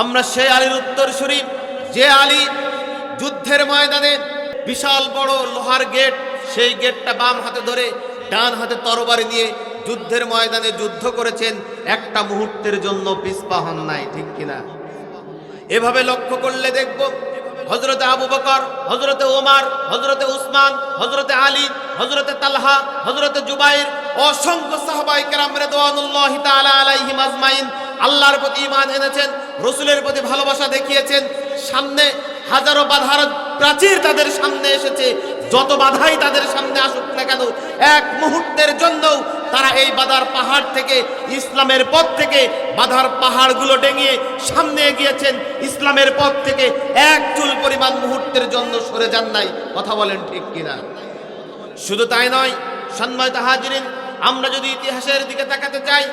আমরা সেই আলীর উত্তর শুনি যে আলী যুদ্ধের ময়দানে বিশাল বড় লোহার গেট, সেই গেটটা বাম হাতে ধরে ডান হাতে তরবারি নিয়ে যুদ্ধের ময়দানে যুদ্ধ করেছেন, একটা মুহূর্তের জন্য হন নাই, ঠিক কিনা? এভাবে লক্ষ্য করলে দেখব হজরতে আবু বকর হজরতে ওমার হজরতে উসমান হজরতে আলী হজরতে তালহা হজরতে জুবাইর, অসংখ্য সাহাবাই কেরাম রেদওয়ানুল্লাহি আলাইহিম আজমাইন আল্লাহর প্রতি ইমান এনেছেন, রসুলের প্রতি ভালোবাসা দেখিয়েছেন, সামনে হাজারো বাধার প্রাচীর তাদের সামনে এসেছে, যত বাধাই তাদের সামনে আসুক না কেন, এক মুহূর্তের জন্যও তারা এই বাধার পাহাড় থেকে, ইসলামের পথ থেকে, বাধার পাহাড়গুলো ডেঙিয়ে সামনে এগিয়েছেন, ইসলামের পথ থেকে এক চুল পরিমাণ মুহূর্তের জন্য সরে যান নাই, কথা বলেন ঠিক কিনা? শুধু তাই নয়, সম্মানিত হাজিরিন, আমরা যদি ইতিহাসের দিকে তাকাতে চাই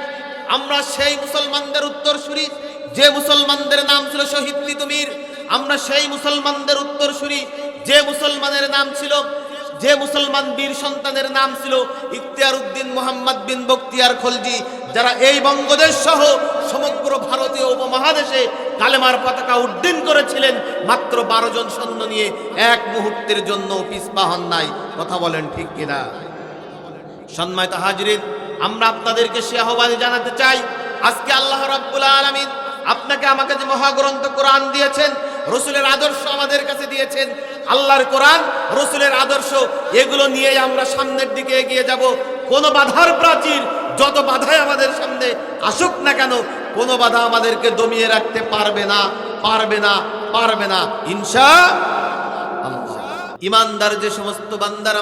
আমরা সেই মুসলমানদের উত্তরসূরি, যে মুসলমানদের নাম ছিল শহীদ তিতুমির আমরা সেই মুসলমানদের উত্তরসূরি, যে মুসলমানের নাম ছিল, যে মুসলমান বীর সন্তানের নাম ছিল ইখতিয়ার উদ্দিন মোহাম্মদ বিন বক্তিয়ার খলজি, যারা এই বঙ্গদেশ সহ সমগ্র ভারতীয় উপমহাদেশে কালেমার পতাকা উড্ডীন করেছিলেন, মাত্র বারো জন সৈন্য নিয়ে এক মুহূর্তের জন্য হন নাই। কথা বলেন ঠিক কিনা? সম্মানিত হাজরিন আমরা আপনাদেরকে সে আহ্বানে জানাতে চাই। আজকে আল্লাহ রাব্বুল আলামিন আপনাকে আমাকে যে মহাগ্রন্থ কোরআন দিয়েছেন, রসুলের আদর্শ আমাদের কাছে দিয়েছেন, আল্লাহর কোরআন, রসুলের আদর্শ, এগুলো নিয়েই আমরা সামনের দিকে এগিয়ে যাব। কোন বাধার প্রাচীর যত বাধাই আমাদের সামনে আসুক না কেন, কোনো বাধা আমাদেরকে দমিয়ে রাখতে পারবে না পারবে না পারবে না। আল্লাহ। ইমানদার যে সমস্ত বান্দারা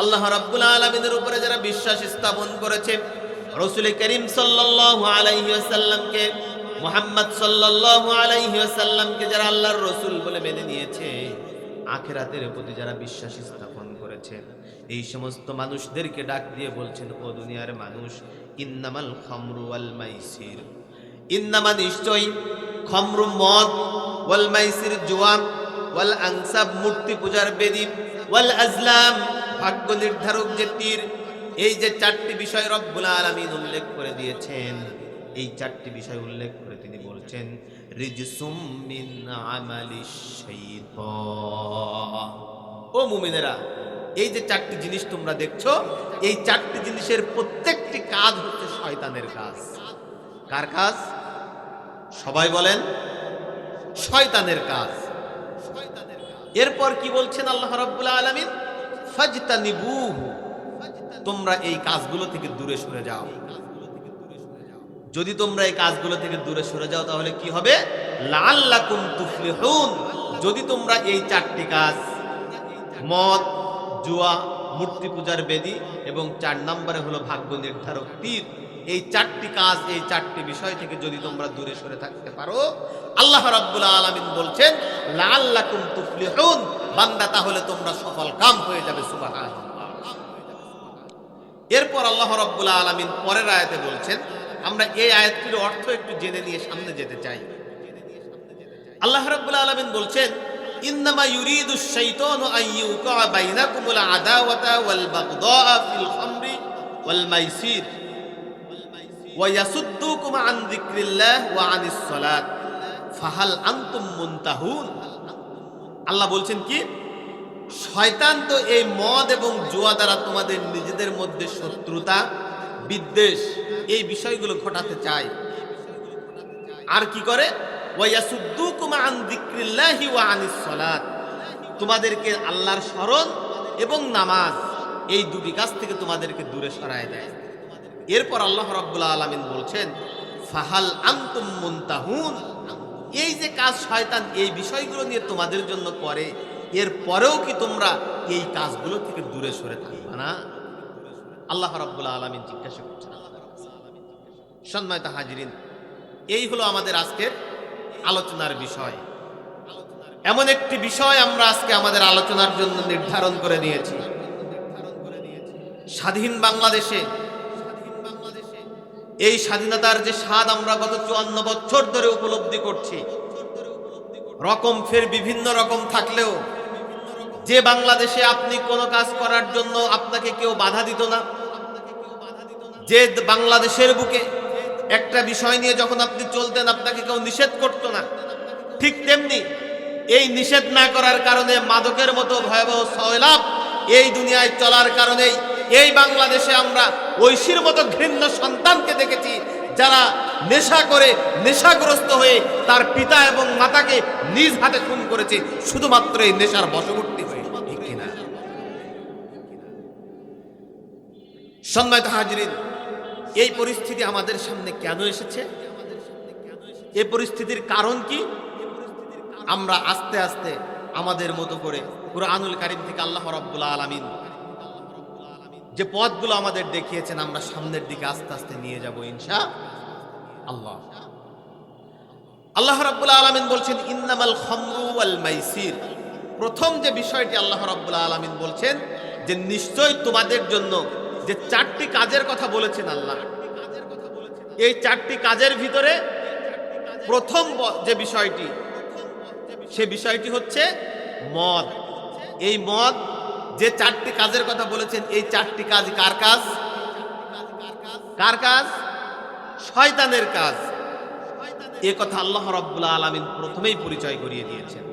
আল্লাহ রাব্বুল আলামিনের উপরে যারা বিশ্বাস স্থাপন করেছে, রাসূল করিম সাল্লাল্লাহু আলাইহি ওয়াসাল্লামকে, মুহাম্মদ সাল্লাল্লাহু আলাইহি ওয়াসাল্লামকে যারা আল্লাহর রাসূল বলে মেনে নিয়েছে, আখিরাতের প্রতি যারা বিশ্বাস স্থাপন করেছেন এই সমস্ত মানুষদেরকে ডাক দিয়ে বলছেন, ও দুনিয়ার মানুষ, ইন্নামাল খামরু ওয়াল মাইসির। ইন্নামা নিশ্চয়ই খমরু মদ, ওয়াল মাইসির জুয়াম ওয়াল আংসাব মূর্তি পূজার বেদি, ওয়াল আজলাম ভাগ্য নির্ধারক যে তীর, এই যে চারটি বিষয় রব্বুল আলামিন উল্লেখ করে দিয়েছেন, এই চারটি বিষয় উল্লেখ করে তিনি বলছেন ও মুমিনেরা, এই যে চারটি জিনিস তোমরা দেখছ, এই চারটি জিনিসের প্রত্যেকটি কাজ হচ্ছে শয়তানের কাজ। কার কাজ? সবাই বলেন, শয়তানের কাজ। এরপর কি বলছেন আল্লাহ রাব্বুল আলামিন? তোমরা এই কাজগুলো থেকে দূরে সরে যাও। যদি তোমরা এই কাজগুলো থেকে দূরে সরে যাও, তাহলে কি হবে? যদি তোমরা এই চারটি কাজ মদ, জুয়া মূর্তি পূজার বেদি এবং চার নম্বরে হলো ভাগ্য নির্ধারক তীর এই চারটি কাজ, এই চারটি বিষয় থেকে যদি তোমরা দূরে সরে থাকতে পারো, আল্লাহ রাব্বুল আলামিন বলছেন, লাআল্লাকুম তুফলিহুন। বান্দা, তাহলে তোমরা সফল কাম হয়ে যাবে, সুবহানাল্লাহ। এরপর আল্লাহ রাব্বুল আলামিন পরের আয়াতে বলছেন, আমরা এই আয়াতটির অর্থ একটু জেনে নিয়ে সামনে যেতে চাই। আল্লাহ রাব্বুল আলামিন বলছেন, ইন্নামা ইউরিদু শাইতানু ওয়াল বাগদা ফিল খামরি ওয়াল মাইসির আন যিকরিল্লাহ ওয়া আনিস সালাত, ফাহাল আল্লাহ বলছেন কি? শয়তান তো এই মদ এবং জুয়া দ্বারা তোমাদের নিজেদের মধ্যে শত্রুতা, বিদ্বেষ, এই বিষয়গুলো ঘটাতে চায়। আর কি করে? তোমাদেরকে আল্লাহর স্মরণ এবং নামাজ এই দুটি কাজ থেকে তোমাদেরকে দূরে সরায় দেয়। এরপর আল্লাহ রাব্বুল আলামিন বলছেন, ফাহাল আনতুম মুনতাহুন? এই যে কাজ শয়তান এই বিষয়গুলো নিয়ে তোমাদের জন্য করে, এর পরেও কি তোমরা এই কাজগুলো থেকে দূরে সরে থাকবে না? আল্লাহ রাব্বুল আলামিন জিজ্ঞাসা করছেন। সম্মানিত হাজিরিন, এই হলো আমাদের আজকের আলোচনার বিষয়। এমন একটি বিষয় আমরা আজকে আমাদের আলোচনার জন্য নির্ধারণ করে নিয়েছি। স্বাধীন বাংলাদেশে এই স্বাধীনতার যে স্বাদ আমরা গত চুয়ান্ন বছর ধরে উপলব্ধি করছি, রকম ফের বিভিন্ন রকম থাকলেও যে বাংলাদেশে আপনি কোনো কাজ করার জন্য আপনাকে কেউ বাধা দিত না, যে বাংলাদেশের বুকে একটা বিষয় নিয়ে যখন আপনি চলতেন আপনাকে কেউ নিষেধ করতো না। ঠিক তেমনি এই নিষেধ না করার কারণে মাদকের মতো ভয়াবহ সয়লাভ এই দুনিয়ায় চলার কারণেই এই বাংলাদেশে আমরা ঐশীর মতো ঘৃণ্য সন্তানকে দেখেছি, যারা নেশা করে নেশাগ্রস্ত হয়ে তার পিতা এবং মাতাকে নিজ হাতে খুন করেছে, শুধুমাত্র এই নেশার বশবর্তী হয়ে। ঠিক কিনা? এই পরিস্থিতি আমাদের সামনে কেন এসেছে? এই পরিস্থিতির কারণ কি? আমরা আস্তে আস্তে আমাদের মতো করে কুরআনুল কারিম থেকে আল্লাহ রাব্বুল আলামিন যে পথগুলো আমাদের দেখিয়েছেন, আমরা সামনের দিকে আস্তে আস্তে নিয়ে যাব ইনশা আল্লাহ। আল্লাহ রাব্বুল আলামিন বলছেন, ইন্নামাল খামরু ওয়াল মাইসির। প্রথম যে বিষয়টি আল্লাহ রাব্বুল আলামিন বলছেন, যে নিশ্চয় তোমাদের জন্য যে চারটি কাজের কথা বলেছেন আল্লাহ। এই চারটি কাজের ভিতরে প্রথম যে বিষয়টি, সে বিষয়টি হচ্ছে মদ। এই মদ যে চারটি কাজের কথা বলেছেন, এই চারটি কাজ কার কাজ? কার কাজ? শয়তানের কাজ। এ কথা আল্লাহ রব্বুল আলমিন প্রথমেই পরিচয় করিয়ে দিয়েছেন।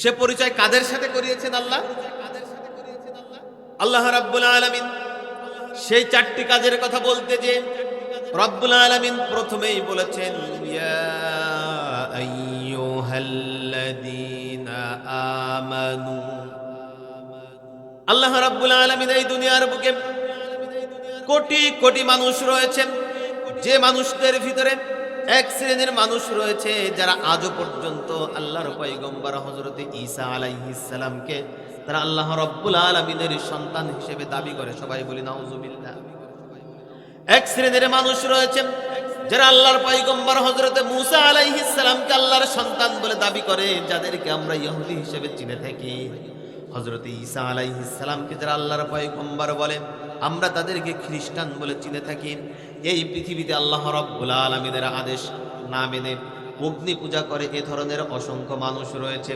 সে পরিচয় কাদের সাথে করিয়েছেন আল্লাহ? আল্লাহ রাব্বুল আলমিন। সেই চারটি কাজের কথা বলতে যে রব্বুল আলমিন প্রথমেই বলেছেন, ইয়া আমানু আল্লাহ রাব্বুল আলমিন এই দুনিয়ার বুকে কোটি কোটি মানুষ রয়েছেন যে মানুষদের ভিতরে এক শ্রেণির মানুষ রয়েছে যারা আজও পর্যন্ত আল্লাহর পয়গম্বর হজরত ঈসা আলাইহিসসালামকে তারা আল্লাহ রব্বুল আলমিনের সন্তান হিসেবে দাবি করে। সবাই বলি, নাউজুবিল্লাহ। এক শ্রেণির মানুষ রয়েছেন যারা আল্লাহর পয়গম্বর হজরতে মুসা আলাইহিসসালামকে আল্লাহর সন্তান বলে দাবি করে, যাদেরকে আমরা ইহুদি হিসেবে চিনে থাকি। হজরত ঈসা আলাইহিসসালামকে যারা আল্লাহর পয়গম্বর বলে, আমরা তাদেরকে খ্রিস্টান বলে চিনে থাকি। এই পৃথিবীতে আল্লাহ রব্বুল আলমিনের আদেশ না মেনে অগ্নি পূজা করে এ ধরনের অসংখ্য মানুষ রয়েছে।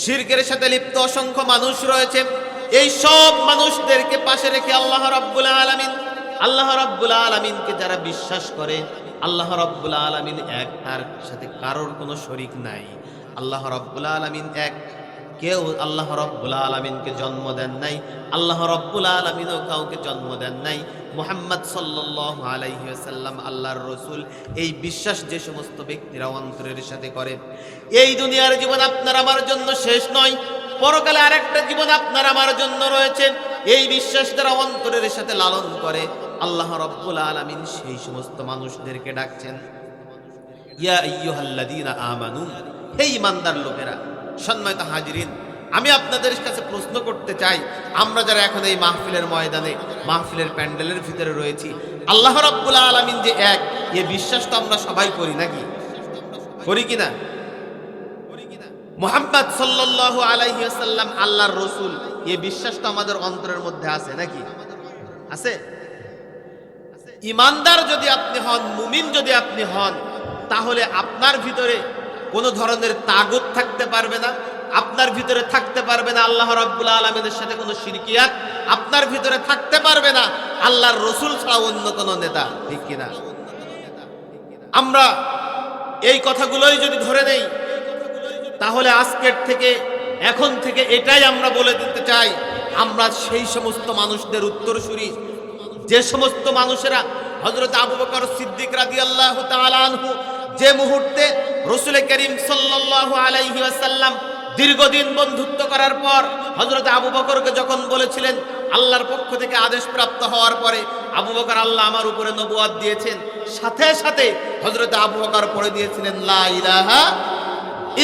শিরকের সাথে লিপ্ত অসংখ্য মানুষ রয়েছে। এই সব মানুষদেরকে পাশে রেখে আল্লাহ রব্বুল আলমিন, আল্লাহ রব্বুল আলমিনকে যারা বিশ্বাস করে, আল্লাহ রব্বুল আলমিন এক তার সাথে কারোর কোনো শরিক নাই। আল্লাহ রব্বুল আলমিন এক। কেউ আল্লাহ রব্বুল আলমিনকে জন্ম দেন নাই, আল্লাহ রব্বুল আলমিনও কাউকে জন্ম দেন নাই। মোহাম্মদ সাল্লাহ আলাইসাল্লাম আল্লাহর রসুল, এই বিশ্বাস যে সমস্ত ব্যক্তিরা অন্তরের সাথে করে। এই দুনিয়ার জীবন আপনার আমার জন্য শেষ নয়, পরকালে আরেকটা জীবন আপনার আমার জন্য রয়েছে। এই বিশ্বাস দ্বারা অন্তরের সাথে লালন করে, আল্লাহ রব্বুল আলমিন সেই সমস্ত মানুষদেরকে ডাকছেন। ইয়া আইয়ুহাল্লাযীনা আমানু, হে ঈমানদার লোকেরা সম্মানিত হাজিরিন, আমি আপনাদের কাছে প্রশ্ন করতে চাই। আমরা যারা এখন এই মাহফিলের ময়দানে, মাহফিলের প্যান্ডেলের ভিতরে রয়েছি, আল্লাহ রাব্বুল আলামিন যে এক, এ বিশ্বাস তো আমরা সবাই করি নাকি? করি কিনা? মোহাম্মদ সাল্লাল্লাহু আলাইহি ওয়াসাল্লাম আল্লাহর রসুল, এ বিশ্বাস তো আমাদের অন্তরের মধ্যে আছে নাকি? আছে? ইমানদার যদি আপনি হন, মুমিন যদি আপনি হন, তাহলে আপনার ভিতরে কোনো ধরনের তাগত থাকতে পারবে না, আপনার ভিতরে থাকতে পারবে না আল্লাহ রাব্বুল আলমিনের সাথে কোনো শিরকিয়াত, আপনার ভিতরে থাকতে পারবে না আল্লাহর রসুল ছাড়া অন্য কোনো নেতা, ঠিক কিনা? আমরা এই কথাগুলোই যদি ধরে নেই, তাহলে আজকের থেকে, এখন থেকে এটাই আমরা বলে দিতে চাই, আমরা সেই সমস্ত মানুষদের উত্তরসূরি, যে সমস্ত মানুষেরা হজরত আবু বকর সিদ্দিক রাদি আল্লাহ আনহু যে মুহূর্তে রসুল করিম সাল্লাল্লাহু আলাইহি ওয়াসাল্লাম দীর্ঘদিন বন্ধুত্ব করার পর হজরত আবু বকরকে যখন বলেছিলেন, আল্লাহর পক্ষ থেকে আদেশ প্রাপ্ত হওয়ার পরে আবু বকর আল্লাহ আমার উপরে নবুয়াদ দিয়েছেন। সাথে সাথে হজরত আবু বকর পড়ে দিয়েছিলেন, লা ইলাহা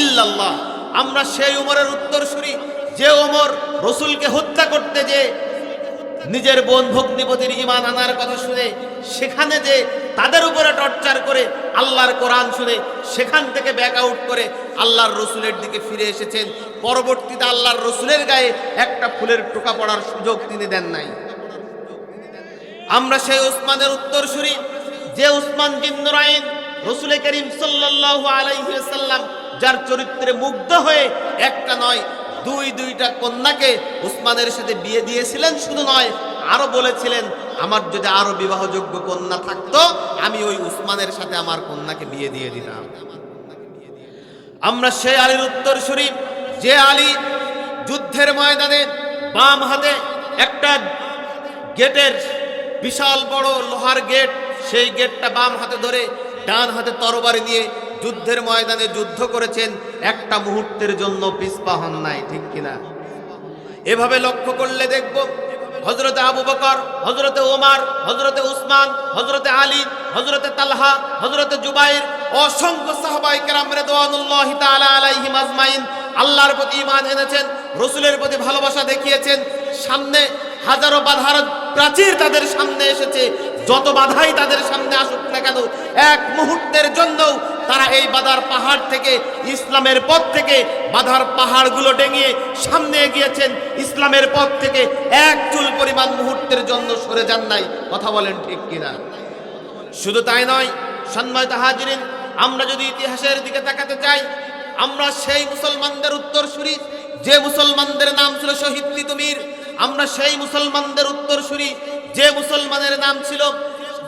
ইল্লাল্লাহ। আমরা সেই উমরের উত্তর উত্তরসূরি, যে ওমর রসুলকে হত্যা করতে যে নিজের বোন ভগ্নিপতির ইমান আনার কথা শুনে সেখানে যে তাদের উপরে টর্চার করে আল্লাহর কোরআন শুনে সেখান থেকে ব্যাক আউট করে আল্লাহর রসুলের দিকে ফিরে এসেছেন, পরবর্তীতে আল্লাহর রসুলের গায়ে একটা ফুলের টোকা পড়ার সুযোগ তিনি দেন নাই। আমরা সেই উসমানের উত্তরসূরি, যে উসমান জিন্নুরাইন রসুল করিম সাল্লাল্লাহু আলাইহি সাল্লাম যার চরিত্রে মুগ্ধ হয়ে একটা নয় দুই দুইটা কন্যাকে উসমানের সাথে বিয়ে দিয়েছিলেন, শুধু নয়, আরও বলেছিলেন, আমার যদি আরও বিবাহযোগ্য কন্যা থাকতো, আমি ওই উসমানের সাথে আমার কন্যাকে বিয়ে দিয়ে দিতাম। আমরা সেই আলীর উত্তর উত্তরসূরি, যে আলী যুদ্ধের ময়দানে বাম হাতে একটা গেটের বিশাল বড় লোহার গেট, সেই গেটটা বাম হাতে ধরে ডান হাতে তরবারি নিয়ে যুদ্ধের ময়দানে যুদ্ধ করেছেন, একটা মুহূর্তের জন্য পিছপা হন নাই, ঠিক কিনা? এভাবে লক্ষ্য করলে দেখব হজরতে আবু বকর হজরতে ওমার হজরতে উসমান হজরতে আলী হজরতে তালহা হজরতে জুবাইর, অসংখ্য সাহবাই কেরাম রেদওয়ানুল্লাহি তাআলা আলাইহিম আজমাইন আল্লাহর প্রতি ঈমান এনেছেন, রসুলের প্রতি ভালোবাসা দেখিয়েছেন। সামনে হাজারো বাধার প্রাচীর তাদের সামনে এসেছে, যত বাধাই তাদের সামনে আসুক না কেন, এক মুহূর্তের জন্যও তারা এই বাধার পাহাড় থেকে, ইসলামের পথ থেকে বাধার পাহাড়গুলো ডেঙিয়ে সামনে এগিয়েছেন। ইসলামের পথ থেকে এক চুল পরিমাণ মুহূর্তের জন্য সরে যান নাই। কথা বলেন ঠিক কিনা? শুধু তাই নয়, সম্মানিত হাজিরিন, আমরা যদি ইতিহাসের দিকে তাকাতে চাই, আমরা সেই মুসলমানদের উত্তরসূরি, যে মুসলমানদের নাম ছিল শহীদ তিতুমির, আমরা সেই মুসলমানদের উত্তরসূরি, যে মুসলমানের নাম ছিল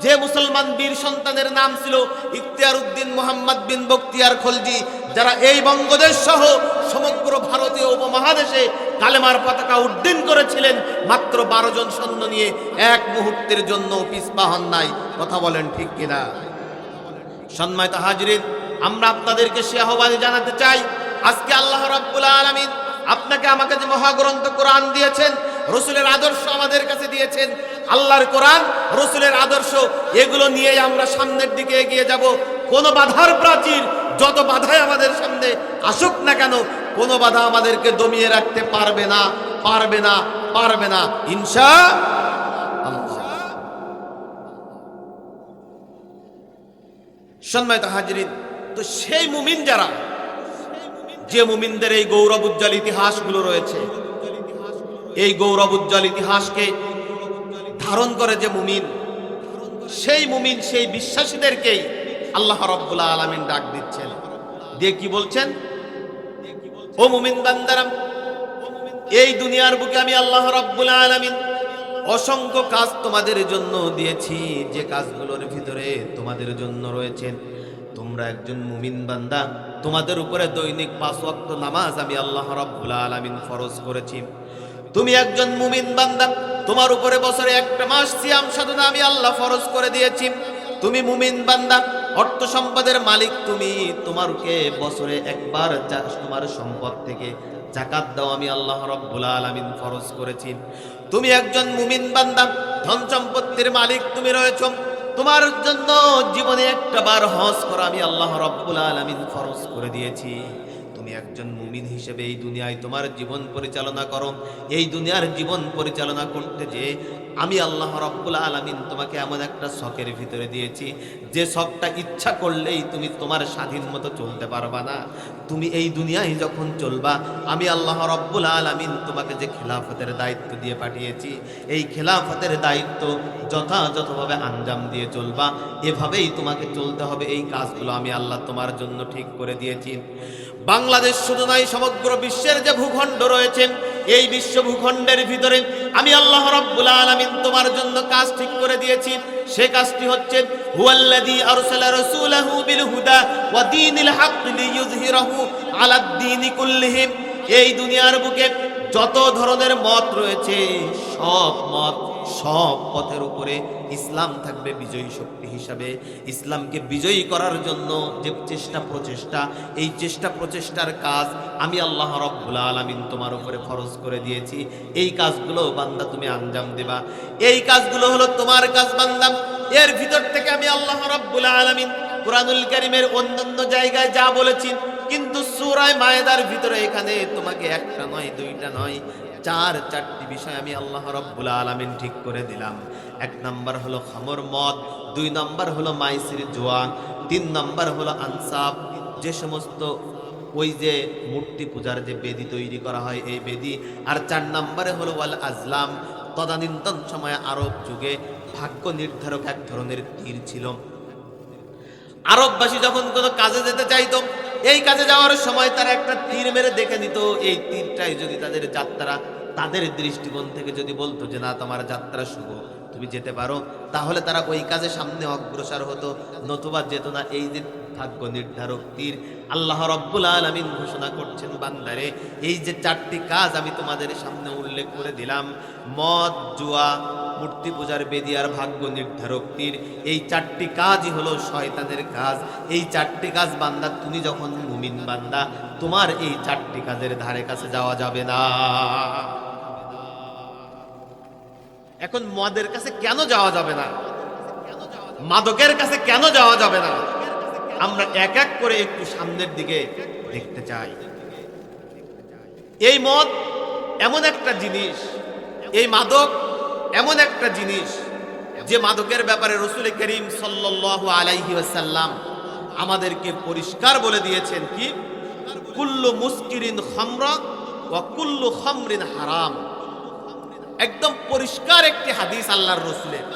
যে মুসলমান বীর সন্তানের নাম ছিল ইখতিয়ার উদ্দিন মোহাম্মদ বিন বক্তিয়ার খলজি, যারা এই বঙ্গদেশ সহ সমগ্র ভারতীয় উপমহাদেশে কালেমার পতাকা উড্ডীন করেছিলেন, মাত্র বারো জন সৈন্য নিয়ে এক মুহূর্তের জন্য হন নাই। কথা বলেন ঠিক কিনা? সম্মানিত হাজরিন, আমরা আপনাদেরকে সে আহ্বানে জানাতে চাই, আজকে আল্লাহ রাব্বুল আলামিন আপনাকে আমাকে যে মহাগ্রন্থ কোরআন দিয়েছেন, রসুলের আদর্শ আমাদের কাছে দিয়েছেন আল্লাহর কোরআন, রসুলের আদর্শ, এগুলো নিয়েই আমরা সামনের দিকে এগিয়ে যাব। কোন বাধার প্রাচীর যত বাধাই আমাদের সামনে আসুক না কেন, কোনো বাধা আমাদেরকে দমিয়ে রাখতে পারবে না পারবে না পারবে না। আল্লাহ। সম্মানিত হাজরিন, তো সেই মুমিন যারা, যে মুমিনদের এই গৌরব উজ্জ্বল ইতিহাসগুলো রয়েছে, এই গৌরব উজ্জ্বল ইতিহাসকে ধারণ করে যে মুমিন, সেই মুমিন, সেই বিশ্বাসীদেরকেই আল্লাহ রব্বুল আলমিন ডাক দিচ্ছেন। দিয়ে কি বলছেন? ও মুমিন বান্দারাম এই দুনিয়ার বুকে আমি আল্লাহ রব্বুল আলমিন অসংখ্য কাজ তোমাদের জন্য দিয়েছি। যে কাজগুলোর ভিতরে তোমাদের জন্য রয়েছেন। তোমরা একজন মুমিন বান্দা, তোমাদের উপরে দৈনিক পাঁচ ওয়াক্ত নামাজ আমি আল্লাহ রব্বুল আলামিন ফরজ করেছি। তুমি একজন মুমিন বান্দা তোমার উপরে বছরে একটা মাস সিয়াম সাধনা আমি আল্লাহ ফরজ করে দিয়েছি। তুমি মুমিন বান্দা, অর্থ সম্পদের মালিক তুমি, তোমারকে বছরে একবার তোমার সম্পদ থেকে জাকাত দাও আমি আল্লাহ রব্বুল আলামিন ফরজ করেছি। তুমি একজন মুমিন বান্দা, ধন সম্পত্তির মালিক তুমি রয়েছ। তোমার জন্য জীবনে একটা বার হজ করা আমি আল্লাহ রব্বুল আলামিন ফরজ করে দিয়েছি। তুমি একজন মুমিন হিসেবে এই দুনিয়ায় তোমার জীবন পরিচালনা করো। এই দুনিয়ার জীবন পরিচালনা করতে যে আমি আল্লাহ রব্বুল আলামিন তোমাকে এমন একটা শখের ভিতরে দিয়েছি। যে শখটা ইচ্ছা করলেই তুমি তোমার স্বাধীন মতো চলতে পারবা না। তুমি এই দুনিয়ায় যখন চলবা, আমি আল্লাহ রব্বুল আলামিন তোমাকে যে খেলাফতের দায়িত্ব দিয়ে পাঠিয়েছি, এই খেলাফতের দায়িত্ব যথাযথভাবে আঞ্জাম দিয়ে চলবা। এভাবেই তোমাকে চলতে হবে। এই কাজগুলো আমি আল্লাহ তোমার জন্য ঠিক করে দিয়েছি। বাংলাদেশ শুধু নয়, সমগ্র বিশ্বের যে ভূখণ্ড রয়েছে, এই বিশ্ব ভূখণ্ডের ভিতরে আমি আল্লাহ রব্বুল আলামিন তোমার জন্য কাজ ঠিক করে দিয়েছি। সে কাজটি হচ্ছে, হুয়াল্লাযী আরসালা রাসূলাহু বিল হুদা ওয়া দীনিল হক লিইয়ুযহিরাহু আলাদ দীনি কুল্লিহিম। এই দুনিয়ার বুকে যত ধরনের মত রয়েছে, সব মত, সব পথের উপরে ইসলাম থাকবে বিজয়ী শক্তি হিসাবে। ইসলামকে বিজয়ী করার জন্য যে চেষ্টা প্রচেষ্টা, এই চেষ্টা প্রচেষ্টার কাজ আমি আল্লাহ রব্বুল আলামিন তোমার উপরে ফরজ করে দিয়েছি। এই কাজগুলো বান্দা তুমি আঞ্জাম দেবা। এই কাজগুলো হলো তোমার কাজ বান্দা। এর ভিতর থেকে আমি আল্লাহ রব্বুল আলামিন কোরআনুল কারীমের অন্যান্য জায়গায় যা বলেছি কিন্তু সুরায় মায়েদার ভিতরে এখানে তোমাকে একটা নয়, দুইটা নয়, চার, চারটি বিষয় আমি আল্লাহ রব্বুল আলামিন ঠিক করে দিলাম। এক নাম্বার হলো খামর মদ, দুই নাম্বার হলো মাইসির জোয়া, তিন নাম্বার হলো আনসাব। যে সমস্ত ওই যে মূর্তি পূজার যে বেদি তৈরি করা হয় এই বেদি, আর চার নম্বরে হলো ওয়াল আজলাম। তদানীন্তন সময়ে আরব যুগে ভাগ্য নির্ধারক এক ধরনের তীর ছিল। আরববাসী যখন কোনো কাজে যেতে চাইতো এই কাজে যাওয়ার সময় তারা একটা তীর মেরে দেখে নিত। এই তীরটাই যদি তাদের যাত্রা, তাদের দৃষ্টিকোণ থেকে যদি বলতো যে, না, তোমার যাত্রা শুভ, তুমি যেতে পারো, তাহলে তারা ওই কাজে সামনে অগ্রসর হতো, নতুবা যেত না। এই যে ভাগ্য নির্ধারক তীর, আল্লাহ রব্বুল আলমিন ঘোষণা করছেন, বান্দারে, এই যে চারটি কাজ আমি তোমাদের সামনে উল্লেখ করে দিলাম। মদ, জুয়া মূর্তি পূজার বেদিয়ার ভাগ্য নির্ধারক তীর এই চারটি কাজই হলো শয়তানের কাজ। এই চারটি কাজ বান্দা, তুমি যখন মুমিন বান্দা, তোমার এই চারটি কাজের ধারে কাছে যাওয়া যাবে না। এখন মদের কাছে কেন যাওয়া যাবে না? মাদকের কাছে কেন যাওয়া যাবে না? আমরা এক এক করে একটু সামনের দিকে দেখতে চাই। এই মদ এমন একটা জিনিস, এই মাদক এমন একটা জিনিস যে মাদকের ব্যাপারে রসুল করিম সাল্লাল্লাহু আলাইহি ওয়াসাল্লাম আমাদেরকে পরিষ্কার বলে দিয়েছেন কি? কুল্লু মুস্কিরিন খামরা ওয়া কুল্লু খামরিন হারাম। একদম পরিষ্কার একটি হাদিস আল্লাহর রসুলের।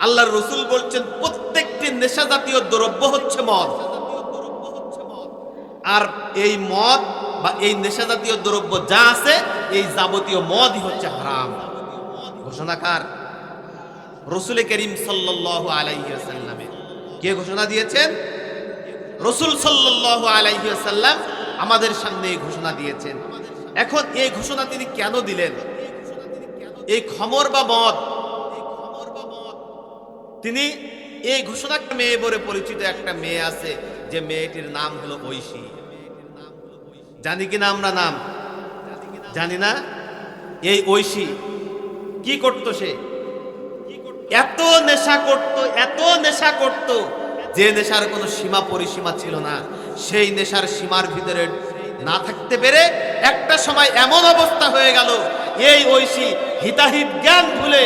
আল্লাহর রসুল বলছেন, প্রত্যেকটি নেশা জাতীয় দ্রব্য হচ্ছে মদ। আর এই মদ বা এই নেশা জাতীয় দ্রব্য যা আছে, এই যাবতীয় মদই হচ্ছে হারাম। ঘোষণাকার রসুল করিম সাল্লাল্লাহু আলাইহি ওয়াসাল্লামে কে ঘোষণা দিয়েছেন? রসুল সাল্লাল্লাহু আলাইহি ওয়াসাল্লাম আমাদের সামনে এই ঘোষণা দিয়েছেন। এখন এই ঘোষণা তিনি কেন দিলেন? এই খমর বা মদ তিনি এই ঘোষণা মেয়ে বলে পরিচিত একটা মেয়ে আছে, যে মেয়েটির নাম হলো ঐশী। জানি কিনা আমরা নাম? জানি না। এই ঐশী। কি করত সে? এত নেশা করত, এত নেশা করত। যে নেশার কোনো সীমা পরিসীমা ছিল না, সেই নেশার সীমার ভিতরে না থাকতে পেরে একটা সময় এমন অবস্থা হয়ে গেল, এই ঐশী হিতাহিত জ্ঞান ভুলে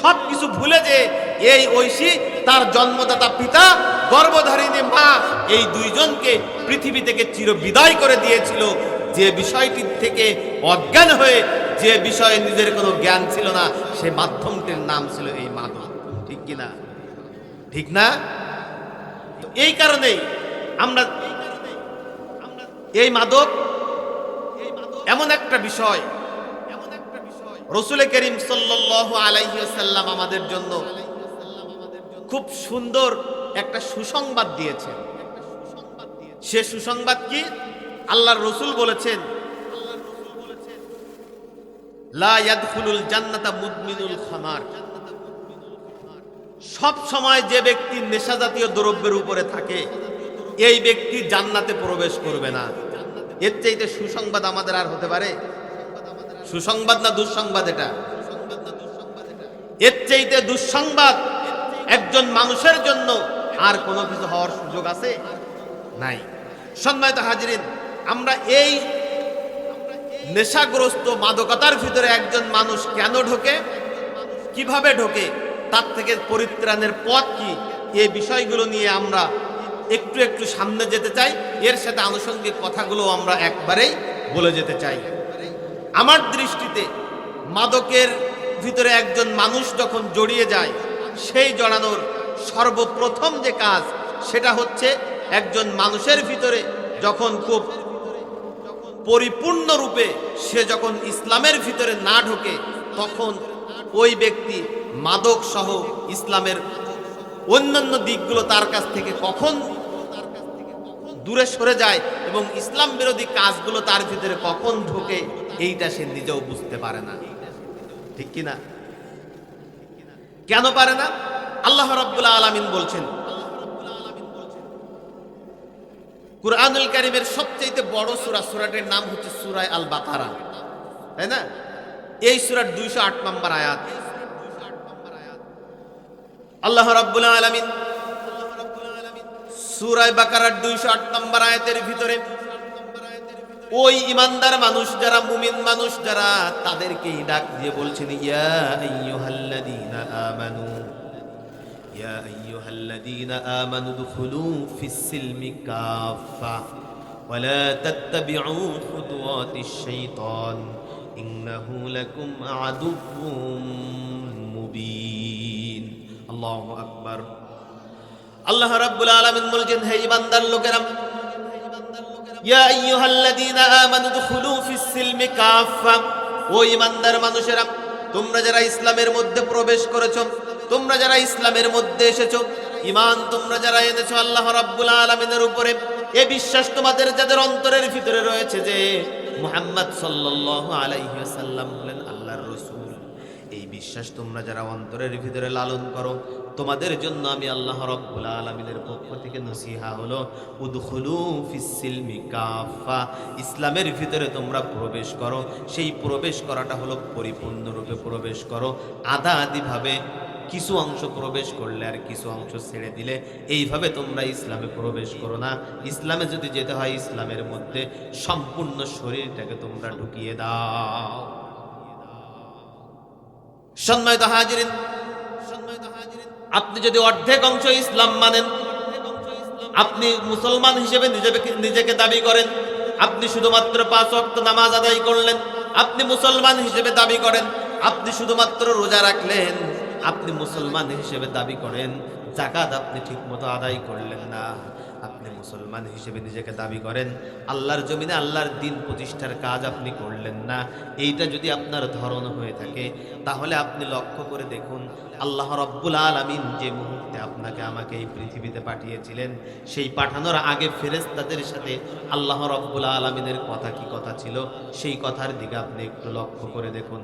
সব কিছু ভুলে যে এই ঐশী তার জন্মদাতা পিতা, গর্ভধারিণী মা, এই দুইজনকে পৃথিবী থেকে চির বিদায় করে দিয়েছিল। যে বিষয়টির থেকে অজ্ঞান হয়ে যে বিষয়ে নিজের কোনো জ্ঞান ছিল না, সে মাধ্যমটির নাম ছিল এই মাধব ঠিক কিনা ঠিক না? তো এই কারণেই আমরা এই মাদক এমন একটা বিষয়, রসুল করিম আলাইসাল্লাম আমাদের জন্য খুব সুন্দর একটা সুসংবাদ দিয়েছেন। সে সুসংবাদ কি? আল্লাহর রসুল বলেছেন লা ইয়াদখুলুল জান্নাতা মুদমিনুল খামার সব সময় যে ব্যক্তি নেশা জাতীয় দ্রব্যের উপরে থাকে, এই ব্যক্তি জান্নাতে প্রবেশ করবে না। এর চাইতে সুসংবাদ আমাদের আর হতে পারে? সুসংবাদ না দুঃসংবাদ এটা? এর চাইতে দুঃসংবাদ একজন মানুষের জন্য আর কোনো কিছু হওয়ার সুযোগ আছে? নাই। সম্মানিত হাজিরিন, আমরা এই নেশাগ্রস্ত মাদকতার ভিতরে একজন মানুষ কেন ঢোকে? কীভাবে ঢোকে? তার থেকে পরিত্রাণের পথ কি? এই বিষয়গুলো নিয়ে আমরা একটু একটু সামনে যেতে চাই। এর সাথে আনুষঙ্গিক কথাগুলো আমরা একবারেই বলে যেতে চাই। আমার দৃষ্টিতে মাদকের ভিতরে একজন মানুষ যখন জড়িয়ে যায়, সেই জড়ানোর সর্বপ্রথম যে কাজ, সেটা হচ্ছে একজন মানুষের ভিতরে যখন খুব পরিপূর্ণরূপে সে যখন ইসলামের ভিতরে না ঢোকে, তখন ওই ব্যক্তি মাদক সহ ইসলামের অন্যান্য দিকগুলো তার কাছ থেকে কখন দূরে সরে যায় এবং ইসলাম বিরোধী কাজগুলো তার ভিতরে কখন ঢোকে, এইটা সে নিজেও বুঝতে পারে না। ঠিক কিনা? কেন পারে না? আল্লাহ রাব্বুল আলামিন বলছেন কুরআনুল কারীমের সবচেয়ে বড় সূরা, সূরাটির নাম হচ্ছে সূরা আল বাকারা তাই না? এই সূরার 208 নম্বর আয়াত। আল্লাহ রাব্বুল আলামিন সুরায় বাকারার দুইশো আট নম্বর আয়াতের ভিতরে ওই ইমানদার মানুষ, যারা মুমিন মানুষ, যারা তাদেরকেই ডাক দিয়ে বলছেন, ইয়া আইয়ুহাল্লাযীনা আমানু। ইয়া আইয়ুহাল্লাযীনা আমানু দুখুলু ফিস-সিলমি কাফা ولا تتبعوا خطوات الشيطان إنه لكم عدو মুবিন আল্লাহু আকবার আল্লাহ রাব্বুল আলামিন বলছেন হে ইমানদার লোকেরা ইয়া আইয়ুহাল্লাযীনা আমানু দুখুলু ফিস-সিলমি কাফা ও ইমানদার মানুষেরা তোমরা যারা ইসলামের মধ্যে প্রবেশ করেছো তোমরা যারা ইসলামের মধ্যে এসেছ ইমান তোমরা যারা এনেছো আল্লাহ রাব্বুল আলামিনের উপরে, এ বিশ্বাস তোমাদের যাদের অন্তরের ভিতরে রয়েছে যে মোহাম্মদ সাল্লাল্লাহু আলাইসাল্লাম হলেন আল্লাহর রসুল। এই বিশ্বাস তোমরা যারা অন্তরের ভিতরে লালন করো, তোমাদের জন্য আমি আল্লাহ রব্বুল আলমিনের পক্ষ থেকে নসিহা হলো, উদখুলু ফিসিলমি কাফা ইসলামের ভিতরে তোমরা প্রবেশ করো, সেই প্রবেশ করাটা হলো পরিপূর্ণরূপে প্রবেশ করো আধা আধিভাবে কিছু অংশ প্রবেশ করলে আর কিছু অংশ ছেড়ে দিলে এইভাবে তোমরা ইসলামে প্রবেশ করো না। ইসলামে যদি যেতে হয়, ইসলামের মধ্যে সম্পূর্ণ শরীরটাকে তোমরা ঢুকিয়ে দাও। সম্মানিত হাজিরিন, আপনি যদি অর্ধেক অংশ ইসলাম মানেন, আপনি মুসলমান হিসেবে নিজেকে নিজেকে দাবি করেন, আপনি শুধুমাত্র পাঁচ ওয়াক্ত নামাজ আদায় করলেন, আপনি মুসলমান হিসেবে দাবি করেন, আপনি শুধুমাত্র রোজা রাখলেন আপনি মুসলমান হিসেবে দাবি করেন জাকাত আপনি ঠিকমতো আদায় করলেন না। আপনি মুসলমান হিসেবে নিজেকে দাবি করেন, আল্লাহর জমিনে আল্লাহর দিন প্রতিষ্ঠার কাজ আপনি করলেন না। এইটা যদি আপনার ধরন হয়ে থাকে, তাহলে আপনি লক্ষ্য করে দেখুন, আল্লাহ রব্বুল আলমিন যে মুহূর্তে আপনাকে আমাকে এই পৃথিবীতে পাঠিয়েছিলেন, সেই পাঠানোর আগে ফেরেস্তাদের সাথে আল্লাহ রব্বুল আলমিনের কথা কি কথা ছিল, সেই কথার দিকে আপনি একটু লক্ষ্য করে দেখুন।